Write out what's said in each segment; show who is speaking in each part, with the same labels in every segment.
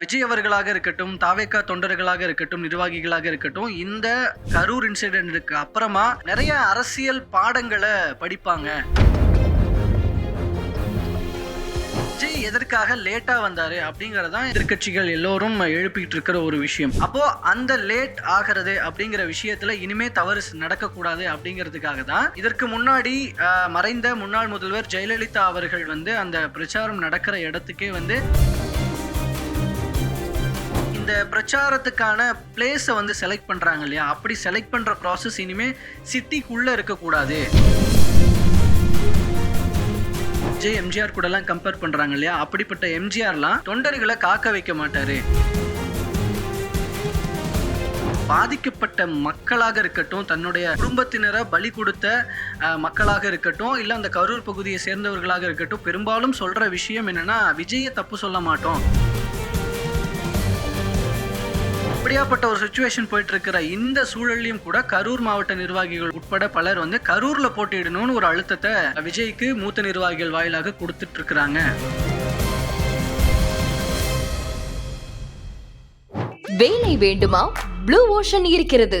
Speaker 1: விஜய் அவர்களாக இருக்கட்டும் தாவேக்கா தொண்டர்களாக இருக்கட்டும் நிர்வாகிகளாக இருக்கட்டும் இந்த கரூர் இன்சிடென்ட்டுக்கு அப்புறமா நிறைய அரசியல் பாடங்களை படிப்பாங்க. விஜய் எதற்காக லேட்டா வந்தாரு அப்படிங்கறதான் எதிர்க்கட்சிகள் எல்லோரும் எழுப்பிட்டு இருக்கிற ஒரு விஷயம். அப்போ அந்த லேட் ஆகிறது அப்படிங்கிற விஷயத்துல இனிமே தவறு நடக்கக்கூடாது அப்படிங்கிறதுக்காக தான் இதற்கு முன்னாடி மறைந்த முன்னாள் முதல்வர் ஜெயலலிதா அவர்கள் வந்து அந்த பிரச்சாரம் நடக்கிற இடத்துக்கே வந்து இந்த பிரச்சாரத்துக்கான பிளேஸை வந்து செலக்ட் பண்ணுறாங்க இல்லையா? அப்படி செலக்ட் பண்ணுற ப்ராசஸ் இனிமே சிட்டிக்குள்ளே இருக்கக்கூடாது. விஜய் எம்ஜிஆர் கூடலாம் கம்பேர் பண்ணுறாங்க இல்லையா? அப்படிப்பட்ட எம்ஜிஆர்லாம் தொண்டர்களை காக்க வைக்க மாட்டார். பாதிக்கப்பட்ட மக்களாக இருக்கட்டும் தன்னுடைய குடும்பத்தினரை பலி கொடுத்த மக்களாக இருக்கட்டும் இல்லை அந்த கரூர் பகுதியை சேர்ந்தவர்களாக இருக்கட்டும் பெரும்பாலும் சொல்கிற விஷயம் என்னென்னா விஜயை தப்பு சொல்ல மாட்டோம். அப்படியாப்பட்ட ஒரு சுச்சுவேஷன் போயிட்டு இருக்கிற இந்த சூழல்லையும் கூட கரூர் மாவட்ட நிர்வாகிகள் உட்பட பலர் வந்து கரூர்ல போட்டியிடணும்னு ஒரு அழுத்தத்தை விஜய்க்கு மூத்த நிர்வாகிகள் வாயிலாக கொடுத்துட்டு இருக்கிறாங்க
Speaker 2: வேலை வேண்டுமா? ப்ளூ ஓஷன் இருக்கிறது.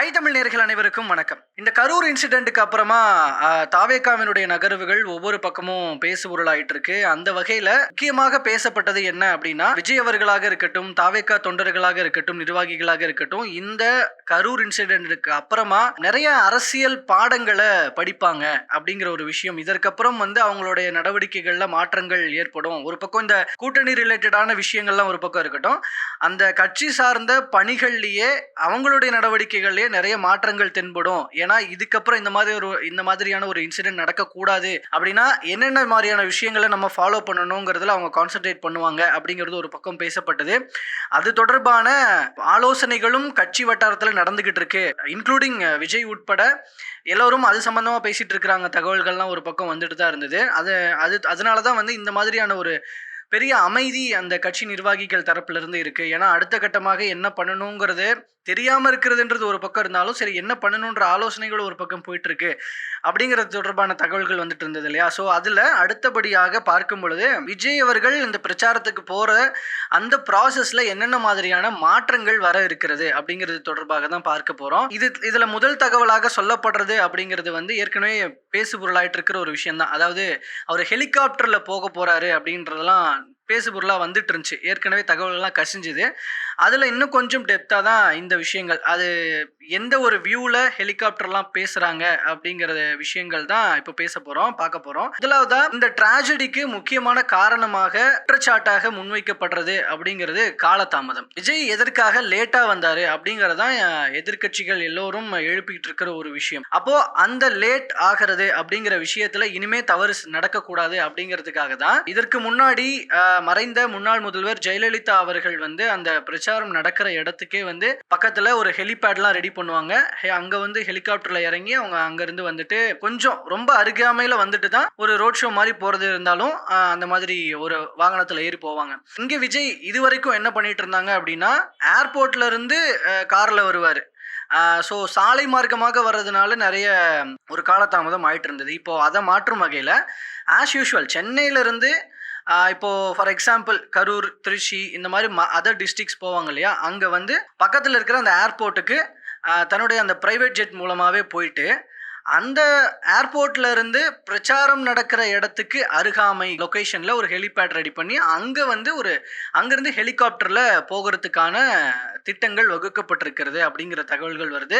Speaker 1: ஐ தமிழ் நேர்கள் அனைவருக்கும் வணக்கம். இந்த கரூர் இன்சிடென்ட்டுக்கு அப்புறமா தாவேக்காவினுடைய நகர்வுகள் ஒவ்வொரு பக்கமும் பேசு பொருளாயிட்டு இருக்கு அந்த வகையில முக்கியமாக பேசப்பட்டது என்ன அப்படின்னா விஜய் அவர்களாக இருக்கட்டும் தாவேக்கா தொண்டர்களாக இருக்கட்டும் நிர்வாகிகளாக இருக்கட்டும் இந்த கரூர் இன்சிடென்ட்டுக்கு அப்புறமா நிறைய அரசியல் பாடங்களை படிப்பாங்க அப்படிங்கிற ஒரு விஷயம். இதற்கப்புறம் வந்து அவங்களுடைய நடவடிக்கைகள்ல மாற்றங்கள் ஏற்படும். ஒரு பக்கம் இந்த கூட்டணி ரிலேட்டடான விஷயங்கள்லாம் ஒரு பக்கம் இருக்கட்டும். அந்த கட்சி சார்ந்த பணிகள்லயே அவங்களுடைய நடவடிக்கைகள்லயே நிறைய மாற்றங்கள் தென்படும். ஏன்னா இதுக்கப்புறம் இந்த மாதிரி ஒரு இந்த மாதிரியான ஒரு இன்சிடென்ட் நடக்கக்கூடாது. அப்படின்னா என்னென்ன மாதிரியான விஷயங்களை நம்ம ஃபாலோ பண்ணணுங்கிறதுல அவங்க கான்சென்ட்ரேட் பண்ணுவாங்க அப்படிங்கிறது ஒரு பக்கம் பேசப்பட்டது. அது தொடர்பான ஆலோசனைகளும் கட்சி வட்டாரத்தில் நடந்துகிட்டு இருக்கு. இன்க்ளூடிங் விஜய் உட்பட எல்லோரும் அது சம்மந்தமாக பேசிட்டு இருக்கிறாங்க. தகவல்கள்லாம் ஒரு பக்கம் வந்துட்டு தான் இருந்தது. அது அது அதனால தான் வந்து இந்த மாதிரியான ஒரு பெரிய அமைதி அந்த கட்சி நிர்வாகிகள் தரப்புலேருந்து இருக்குது ஏன்னா அடுத்த கட்டமாக என்ன பண்ணணுங்கிறது தெரியாமல் இருக்கிறதுன்றது ஒரு பக்கம் இருந்தாலும் சரி என்ன பண்ணணுன்ற ஆலோசனைகள் ஒரு பக்கம் போயிட்டுருக்கு அப்படிங்கிறது தொடர்பான தகவல்கள் வந்துட்டு இருந்தது இல்லையா? ஸோ அதில் அடுத்தபடியாக பார்க்கும் பொழுது விஜய் அவர்கள் இந்த பிரச்சாரத்துக்கு போகிற அந்த ப்ராசஸில் என்னென்ன மாதிரியான மாற்றங்கள் வர இருக்கிறது அப்படிங்கிறது தொடர்பாக தான் பார்க்க போகிறோம் இது இதில் முதல் தகவலாக சொல்லப்படுறது அப்படிங்கிறது வந்து ஏற்கனவே பேசு பொருளாயிட்டு இருக்கிற ஒரு விஷயம் தான் அதாவது அவர் ஹெலிகாப்டரில் போக போகிறாரு அப்படின்றதெல்லாம் பேசுபொருளாக வந்துட்டு இருந்துச்சு ஏற்கனவே தகவல்கள்லாம் கசிஞ்சுது. அதில் இன்னும் கொஞ்சம் டெப்த்தாக தான் இந்த விஷயங்கள். அது எந்த ஒரு வியூவில் ஹெலிகாப்டர்லாம் பேசுகிறாங்க அப்படிங்கிற விஷயங்கள் தான் இப்போ பேச போகிறோம் பார்க்க போகிறோம் முதலாவதா இந்த டிராஜடிக்கு முக்கியமான காரணமாக குற்றச்சாட்டாக முன்வைக்கப்படுறது அப்படிங்கிறது காலதாமதம். விஜய் எதற்காக லேட்டாக வந்தார் அப்படிங்கிறதான் எதிர்க்கட்சிகள் எல்லோரும் எழுப்பிக்கிட்டு இருக்கிற ஒரு விஷயம். அப்போது அந்த லேட் ஆகிறது அப்படிங்கிற விஷயத்தில் இனிமே தவறு நடக்கக்கூடாது அப்படிங்கிறதுக்காக தான் இதற்கு முன்னாடி மறைந்த முன்னாள் முதல்வர் ஜெயலலிதா அவர்கள் வந்து அந்த பிரச்சாரம் நடக்கிற இடத்துக்கே வந்து பக்கத்தில் ஒரு ஹெலிபேட்லாம் ரெடி பண்ணுவாங்க. ஹே- அங்க வந்து ஹெலிகாப்டர்ல இறங்கி அவங்க அங்க இருந்து வந்துட்டு கொஞ்சம் ரொம்ப அருகாமையில வந்துட்டு தான் ஒரு ரோட் ஷோ மாதிரி போறது இருந்தாலும் அந்த மாதிரி ஒரு வாகனத்துல ஏறி போவாங்க. இங்க விஜய் இது வரைக்கும் என்ன பண்ணிட்டு இருந்தாங்க அப்படின்னா ஏர்போர்ட்ல இருந்து கார்ல வருவாரு. ஸோ சாலை மார்க்கமாக வர்றதுனால நிறைய ஒரு காலதாமதம் ஆயிட்டு இருந்தது. இப்போ அதை மாற்றும் வகையில் ஆஸ் யூஷுவல் சென்னையிலேருந்து இப்போ ஃபார் எக்ஸாம்பிள் கரூர் திருச்சி இந்த மாதிரி அதர் டிஸ்ட்ரிக்ஸ் போவாங்க இல்லையா? அங்கே வந்து பக்கத்தில் இருக்கிற அந்த ஏர்போர்ட்டுக்கு தன்னுடைய அந்த ப்ரைவேட் ஜெட் மூலமாகவே போயிட்டு அந்த ஏர்போர்ட்ல இருந்து பிரச்சாரம் நடக்கிற இடத்துக்கு அருகாமை லொக்கேஷன்ல ஒரு ஹெலிபேட் ரெடி பண்ணி அங்க வந்து ஒரு அங்கிருந்து ஹெலிகாப்டர்ல போகிறதுக்கான திட்டங்கள் வகுக்கப்பட்டிருக்கிறது அப்படிங்கிற தகவல்கள் வருது.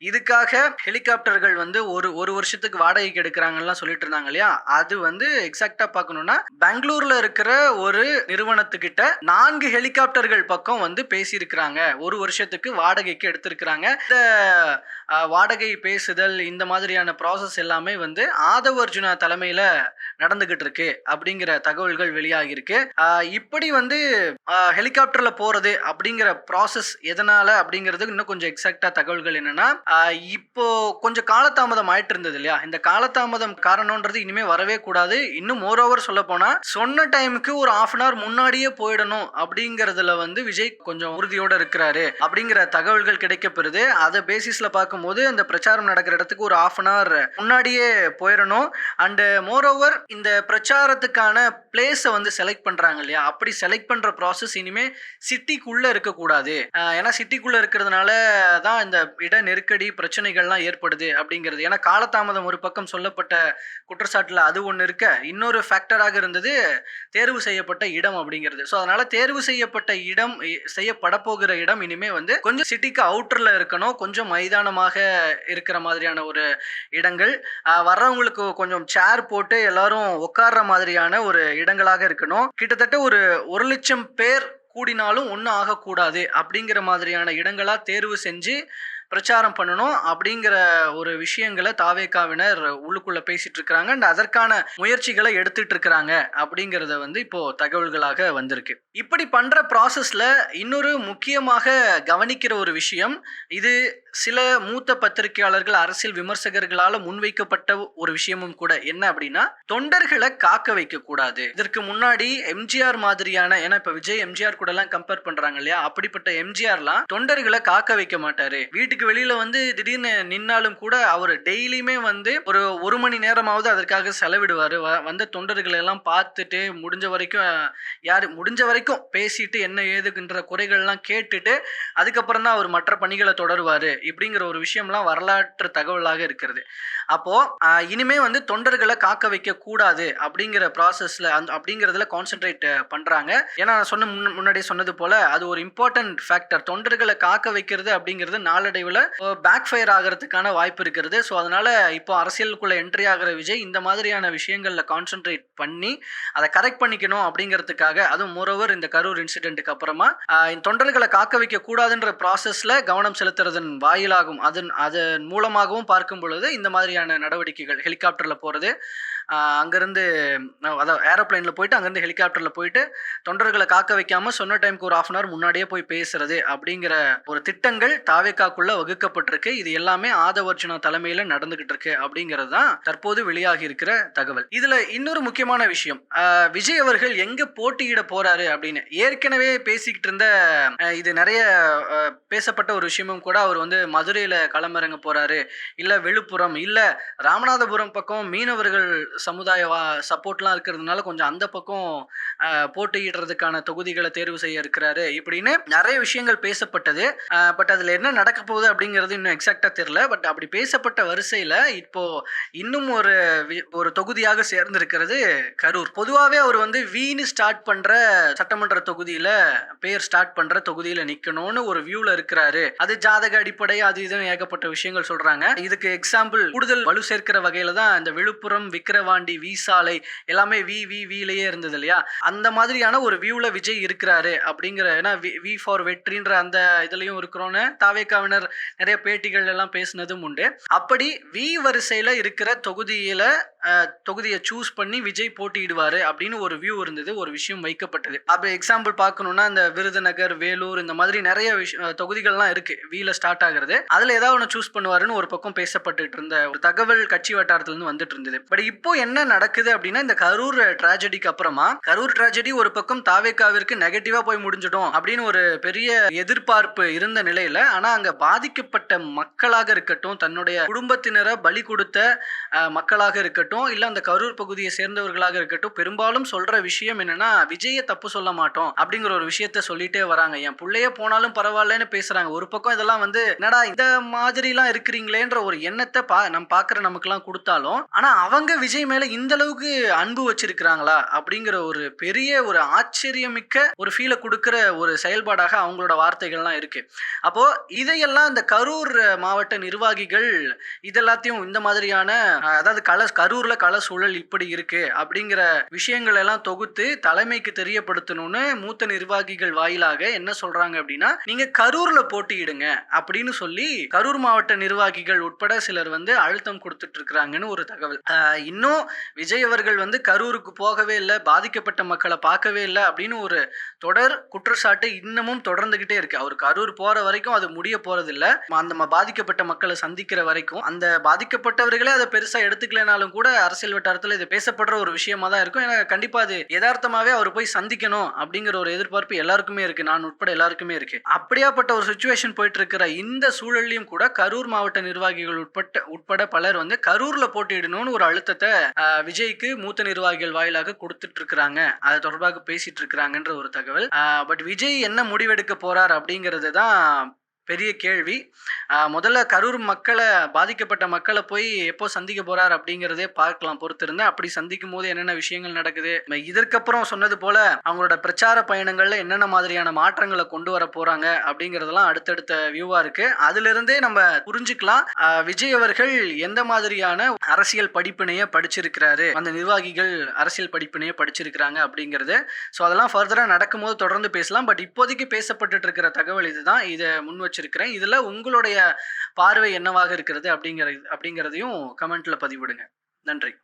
Speaker 1: இதுக்காக ஹெலிகாப்டர்கள் வந்து ஒரு ஒரு வருஷத்துக்கு வாடகைக்கு எடுக்கிறாங்கலாம் சொல்லிட்டு இருந்தாங்க இல்லையா? அது வந்து எக்ஸாக்டா பார்க்கணும்னா பெங்களூர்ல இருக்கிற ஒரு நிறுவனத்துக்கிட்ட நான்கு ஹெலிகாப்டர்கள் பக்கம் வந்து பேசியிருக்கிறாங்க. ஒரு வருஷத்துக்கு வாடகைக்கு எடுத்திருக்கிறாங்க. இந்த வாடகை பேசுதல் இந்த மாதிரி மாதிரியான ப்ராசஸ் எல்லாமே வந்து ஆதவ அர்ஜுனா தலைமையில நடந்துகிட்டு இருக்கு அப்படிங்கிற தகவல்கள் வெளியாகிருக்கு இப்படி வந்து ஹெலிகாப்டர்ல போறது அப்படிங்கிற ப்ராசஸ் எதனால அப்படிங்கிறது இன்னும் கொஞ்சம் எக்ஸாக்டா தகவல்கள் என்னன்னா இப்போ கொஞ்சம் காலதாமதம் ஆயிட்டு இருந்தது இல்லையா? இந்த காலதாமதம் காரணம்ன்றது இனிமே வரவே கூடாது. இன்னும் மோர் ஓவர் சொல்ல போனா சொன்ன டைமுக்கு ஒரு ஆஃப் அன் ஹவர் முன்னாடியே போயிடணும் அப்படிங்கறதுல வந்து விஜய் கொஞ்சம் உறுதியோட இருக்கிறாரு அப்படிங்கிற தகவல்கள் கிடைக்கப்பெறுது அதை பேசிஸ்ல பார்க்கும்போது அந்த பிரச்சாரம் நடக்கிற இடத்துக்கு ஒரு ஆஃப் அன் ஹவர் முன்னாடியே போயிடணும் அண்டு மோர் ஓவர் இந்த பிரச்சாரத்துக்கான பிளேஸை வந்து செலக்ட் பண்ணுறாங்க இல்லையா? அப்படி செலக்ட் பண்ணுற ப்ராசஸ் இனிமே சிட்டிக்குள்ளே இருக்கக்கூடாது. ஏன்னா சிட்டிக்குள்ளே இருக்கிறதுனால தான் இந்த இட நெருக்கடி பிரச்சனைகள்லாம் ஏற்படுது அப்படிங்கிறது. ஏன்னா காலதாமதம் ஒரு பக்கம் சொல்லப்பட்ட குற்றச்சாட்டில் அது ஒன்று இருக்க. இன்னொரு ஃபேக்டராக இருந்தது தேர்வு செய்யப்பட்ட இடம் அப்படிங்கிறது. ஸோ அதனால் தேர்வு செய்யப்பட்ட இடம் இ- செய்யப்பட போகிற இடம் இனிமேல் வந்து கொஞ்சம் சிட்டிக்கு அவுட்டரில் இருக்கணும். கொஞ்சம் மைதானமாக இருக்கிற மாதிரியான ஒரு இடங்கள். வர்றவங்களுக்கு கொஞ்சம் சேர் போட்டு எல்லாரும் உட்கார்ற மாதிரியான ஒரு இடங்களாக இருக்கணும். கிட்டத்தட்ட ஒரு ஒரு லட்சம் பேர் கூடினாலும் ஒன்றும் ஆகக்கூடாது அப்படிங்கிற மாதிரியான இடங்களா தேர்வு செஞ்சு பிரச்சாரம் பண்ணணும் அப்படிங்கிற ஒரு விஷயங்களை தாவேக்காவினர் உள்ளுக்குள்ள பேசிட்டு இருக்கிறாங்க. அண்ட் அதற்கான முயற்சிகளை எடுத்துட்டு இருக்கிறாங்க அப்படிங்கிறத வந்து இப்போ தகவல்களாக வந்திருக்கு. இப்படி பண்ற ப்ராசஸ்ல இன்னொரு முக்கியமாக கவனிக்கிற ஒரு விஷயம் இது சில மூத்த பத்திரிகையாளர்கள் அரசியல் விமர்சகர்களால முன்வைக்கப்பட்ட ஒரு விஷயமும் கூட. என்ன அப்படின்னா தொண்டர்களை காக்க வைக்க கூடாது இதற்கு முன்னாடி எம்ஜிஆர் மாதிரியான ஏன்னா இப்ப விஜய் எம்ஜிஆர் கூட எல்லாம் கம்பேர் பண்றாங்க இல்லையா? அப்படிப்பட்ட எம்ஜிஆர்லாம் தொண்டர்களை காக்க வைக்க மாட்டாரு. வீட்டுக்கு வெளியில வந்து திடீர்னு நின்னாலும் கூட அவர் டெய்லியுமே வந்து ஒரு ஒரு மணி நேரமாவது அதற்காக செலவிடுவார். வ- வந்த தொண்டர்களை எல்லாம் பார்த்துட்டு முடிஞ்ச வரைக்கும் யார் முடிஞ்ச வரைக்கும் பேசிட்டு என்ன ஏதுக்குன்ற குறைகள்லாம் கேட்டுட்டு அதுக்கப்புறம் தான் அவர் மற்ற பணிகளை தொடருவார் இப்படிங்கிற ஒரு விஷயம்லாம் வரலாற்று தகவலாக இருக்கிறது. அப்போ இனிமே வந்து தொண்டர்களை காக்க வைக்க கூடாது அப்படிங்கிற ப்ராசஸ்ல அந் அப்படிங்கிறதுல கான்சென்ட்ரேட் பண்றாங்க. ஏன்னா நான் சொன்ன முன்ன- முன்னாடி சொன்னது போல அது ஒரு இம்பார்ட்டன்ட் ஃபேக்டர் தொண்டர்களை காக்க வைக்கிறது அப்படிங்கிறது நாளடைவில் பேக் ஃபயர் ஆகிறதுக்கான வாய்ப்பு இருக்கிறது ஸோ அதனால் இப்போ அரசியலுக்குள்ளே என்ட்ரி ஆகிற விஜய் இந்த மாதிரியான விஷயங்களில் கான்சென்ட்ரேட் பண்ணி அதை கரெக்ட் பண்ணிக்கணும் அப்படிங்கிறதுக்காக அதுவும் மோரோவர் இந்த கரூர் இன்சிடென்ட்டுக்கு அப்புறமா இந்த தொண்டர்களை காக்க வைக்க கூடாதுன்ற ப்ராசஸில் கவனம் செலுத்துறதன் வாயிலாகும். அதன் அதன் மூலமாகவும் பார்க்கும் பொழுது இந்த மாதிரியான நடவடிக்கைகள் ஹெலிகாப்டரில் போகிறது அங்கேருந்து அதாவது ஏரோப்ளைனில் போயிட்டு அங்கேருந்து ஹெலிகாப்டரில் போயிட்டு தொண்டர்களை காக்க வைக்காமல் சொன்ன டைம்க்கு ஒரு ஆஃப் அன் அவர் முன்னாடியே போய் பேசுறது அப்படிங்கிற ஒரு திட்டங்கள் தாவேக்காக்குள்ள வகுக்கப்பட்டிருக்கு. இது எல்லாமே ஆதவர்ஜுனா தலைமையில் நடந்துகிட்டு இருக்கு அப்படிங்கிறது தான் தற்போது வெளியாகி இருக்கிற தகவல். இதில் இன்னொரு முக்கியமான விஷயம் விஜய் அவர்கள் எங்க போட்டியிட போறாரு அப்படின்னு. ஏற்கனவே பேசிக்கிட்டு இருந்த இது நிறைய பேசப்பட்ட ஒரு விஷயமும் கூட அவர் வந்து மதுரையில் களமிறங்க போறாரு. இல்லை விழுப்புரம் இல்லை ராமநாதபுரம் பக்கம் மீனவர்கள் சமுதாய சப்போர்ட்லாம் இருக்கிறதுனால கொஞ்சம் அந்த பக்கம் போட்டியிடுறதுக்கான தொகுதிகளை தேர்வு செய்ய இருக்கிறாரு. இப்படின்னு நிறைய விஷயங்கள் பேசப்பட்டது. பட் அதில் என்ன நடக்க போகுது அப்படிங்கிறது இன்னும் எக்ஸாக்டாக தெரியல. பட் அப்படி பேசப்பட்ட வரிசையில் இப்போ இன்னும் ஒரு வி- ஒரு தொகுதியாக சேர்ந்திருக்கிறது கரூர். பொதுவாகவே அவர் வந்து வீணு ஸ்டார்ட் பண்ணுற சட்டமன்ற தொகுதியில் பேர் ஸ்டார்ட் பண்ணுற தொகுதியில் நிற்கணும்னு ஒரு வியூவில் இருக்கிறாரு. அது ஜாதக அடிப்படை அது இதுன்னு ஏகப்பட்ட விஷயங்கள் சொல்கிறாங்க இதுக்கு எக்ஸாம்பிள் கூடுதல் வலு சேர்க்கிற வகையில் தான் இந்த விழுப்புரம் விக்கிரவாண்டி வீசாலை எல்லாமே வி வி விலேயே இருந்தது இல்லையா? அந்த மாதிரியான ஒரு வியூவில் விஜய் இருக்கிறாரு அப்படிங்கிற ஏன்னா வி- வி ஃபார் வெற்றின்ற அந்த இதுலயும் இருக்கிறோன்னு தாவேக்காவினர் நிறைய பேட்டிகள் எல்லாம் பேசினதும் உண்டு. அப்படி வி வரிசையில் இருக்கிற தொகுதியில் தொகுதியை சூஸ் பண்ணி விஜய் போட்டியிடுவார் அப்படின்னு ஒரு வியூ இருந்தது ஒரு விஷயம் வைக்கப்பட்டது. அப்புறம் எக்ஸாம்பிள் பார்க்கணும்னா இந்த விருதுநகர் வேலூர் இந்த மாதிரி நிறைய விஷ தொகுதிகள்லாம் இருக்கு வீல ஸ்டார்ட் ஆகுறது. அதில் ஏதாவது ஒன்று சூஸ் பண்ணுவாருன்னு ஒரு பக்கம் பேசப்பட்டுட்டு இருந்த ஒரு தகவல் கட்சி வட்டாரத்துலேருந்து வந்துட்டு இருந்தது. பட் இப்போ என்ன நடக்குது அப்படின்னா இந்த கரூர் ட்ராஜடிக்கு அப்புறமா கரூர் ட்ராஜடி ஒரு பக்கம் தாவேக்காவிற்கு நெகட்டிவாக போய் முடிஞ்சிடும் அப்படின்னு ஒரு பெரிய எதிர்பார்ப்பு இருந்த நிலையில் ஆனால் அங்கே பாதிக்கப்பட்ட மக்களாக இருக்கட்டும் தன்னுடைய குடும்பத்தினரை பலி கொடுத்த மக்களாக இருக்கட்டும் இல்ல அந்த கரூர் பகுதியை சேர்ந்தவர்களாக இருக்கட்டும் பெரும்பாலும் சொல்ற விஷயம் என்னன்னா விஜய தப்பு சொல்ல மாட்டோம் அப்படிங்கிற ஒரு விஷயத்த சொல்லிட்டே வராங்க. என் பிள்ளைய போனாலும் பரவாயில்லன்னு பேசுறாங்க. ஒரு பக்கம் இதெல்லாம் வந்து என்னடா இந்த மாதிரிலாம் இருக்கிறீங்களேன்ற ஒரு எண்ணத்தை பா நம்ம பாக்குற நமக்குலாம் கொடுத்தாலும் ஆனா அவங்க விஜய் மேல இந்த அளவுக்கு அன்பு வச்சிருக்கிறாங்களா? அப்படிங்கிற ஒரு பெரிய ஒரு ஆச்சரியமிக்க ஒரு ஃபீலை கொடுக்கிற ஒரு செயல்பாடாக அவங்களோட வார்த்தைகள்லாம் இருக்கு. அப்போ இதையெல்லாம் இந்த கரூர் மாவட்ட நிர்வாகிகள் இதெல்லாத்தையும் இந்த மாதிரியான அதாவது கல கரூர் கரூர்ல கள சூழல் இப்படி இருக்கு அப்படிங்கிற விஷயங்கள் எல்லாம் தொகுத்து தலைமைக்கு தெரியப்படுத்தணும்னு மூத்த நிர்வாகிகள் வாயிலாக என்ன சொல்றாங்க அப்படின்னா நீங்க கரூர்ல போட்டியிடுங்க அப்படின்னு சொல்லி கரூர் மாவட்ட நிர்வாகிகள் உட்பட சிலர் வந்து அழுத்தம் கொடுத்துட்டு இருக்கிறாங்கன்னு ஒரு தகவல். இன்னும் விஜய் அவர்கள் வந்து கரூருக்கு போகவே இல்லை பாதிக்கப்பட்ட மக்களை பார்க்கவே இல்லை அப்படின்னு ஒரு தொடர் குற்றச்சாட்டு இன்னமும் தொடர்ந்துகிட்டே இருக்கு. அவர் கரூர் போற வரைக்கும் அது முடிய போறது இல்ல அந்த ம- பாதிக்கப்பட்ட மக்களை சந்திக்கிற வரைக்கும் அந்த பாதிக்கப்பட்டவர்களே அதை பெருசா எடுத்துக்கலைனாலும் கூட அரசியல் வட்டாரத்தில் இது பேசப்படுற ஒரு விஷயமா தான் இருக்கும். ஏன்னா கண்டிப்பா அது யதார்த்தமாவே அவர் போய் சந்திக்கணும் அப்படிங்கிற ஒரு எதிர்பார்ப்பு எல்லாருக்குமே இருக்கு. நான் உட்பட எல்லாருக்குமே இருக்கு. அப்படியாப்பட்ட ஒரு சுச்சுவேஷன் போயிட்டு இருக்கிற இந்த சூழல்லையும் கூட கரூர் மாவட்ட நிர்வாகிகள் உட்பட்ட உட்பட பலர் வந்து கரூர்ல போட்டியிடணும்னு ஒரு அழுத்தத்தை விஜய்க்கு மூத்த நிர்வாகிகள் வாயிலாக கொடுத்துட்டு இருக்கிறாங்க அது தொடர்பாக பேசிட்டு இருக்கிறாங்கன்ற ஒரு தகவல். பட் விஜய் என்ன முடிவெடுக்க போறார் அப்படிங்கிறது தான் பெரிய கேள்வி. முதல்ல கரூர் மக்களை பாதிக்கப்பட்ட மக்களை போய் எப்போ சந்திக்க போறார் அப்படிங்கிறதே பார்க்கலாம் பொறுத்திருந்து அப்படி சந்திக்கும் போது என்னென்ன விஷயங்கள் நடக்குது? இதற்கப்புறம் சொன்னது போல அவங்களோட பிரச்சார பயணங்கள்ல என்னென்ன மாதிரியான மாற்றங்களை கொண்டு வர போறாங்க அப்படிங்கிறதெல்லாம் அடுத்தடுத்த வியூவா இருக்கு. அதுல இருந்தே நம்ம புரிஞ்சுக்கலாம். விஜய் அவர்கள் எந்த மாதிரியான அரசியல் படிப்பினைய படிச்சிருக்கிறாரு? அந்த நிர்வாகிகள் அரசியல் படிப்பினைய படிச்சிருக்கிறாங்க அப்படிங்கிறது. ஸோ அதெல்லாம் ஃபர்தராக நடக்கும்போது தொடர்ந்து பேசலாம். பட் இப்போதைக்கு பேசப்பட்டு இருக்கிற தகவல் இதுதான். இதை முன் வச்சிருக்கிறேன். இதில் உங்களுடைய பார்வை என்னவாக இருக்கிறது அப்படிங்கிற அப்படிங்கிறதையும் கமெண்ட்ல பதிவிடுங்க. நன்றி.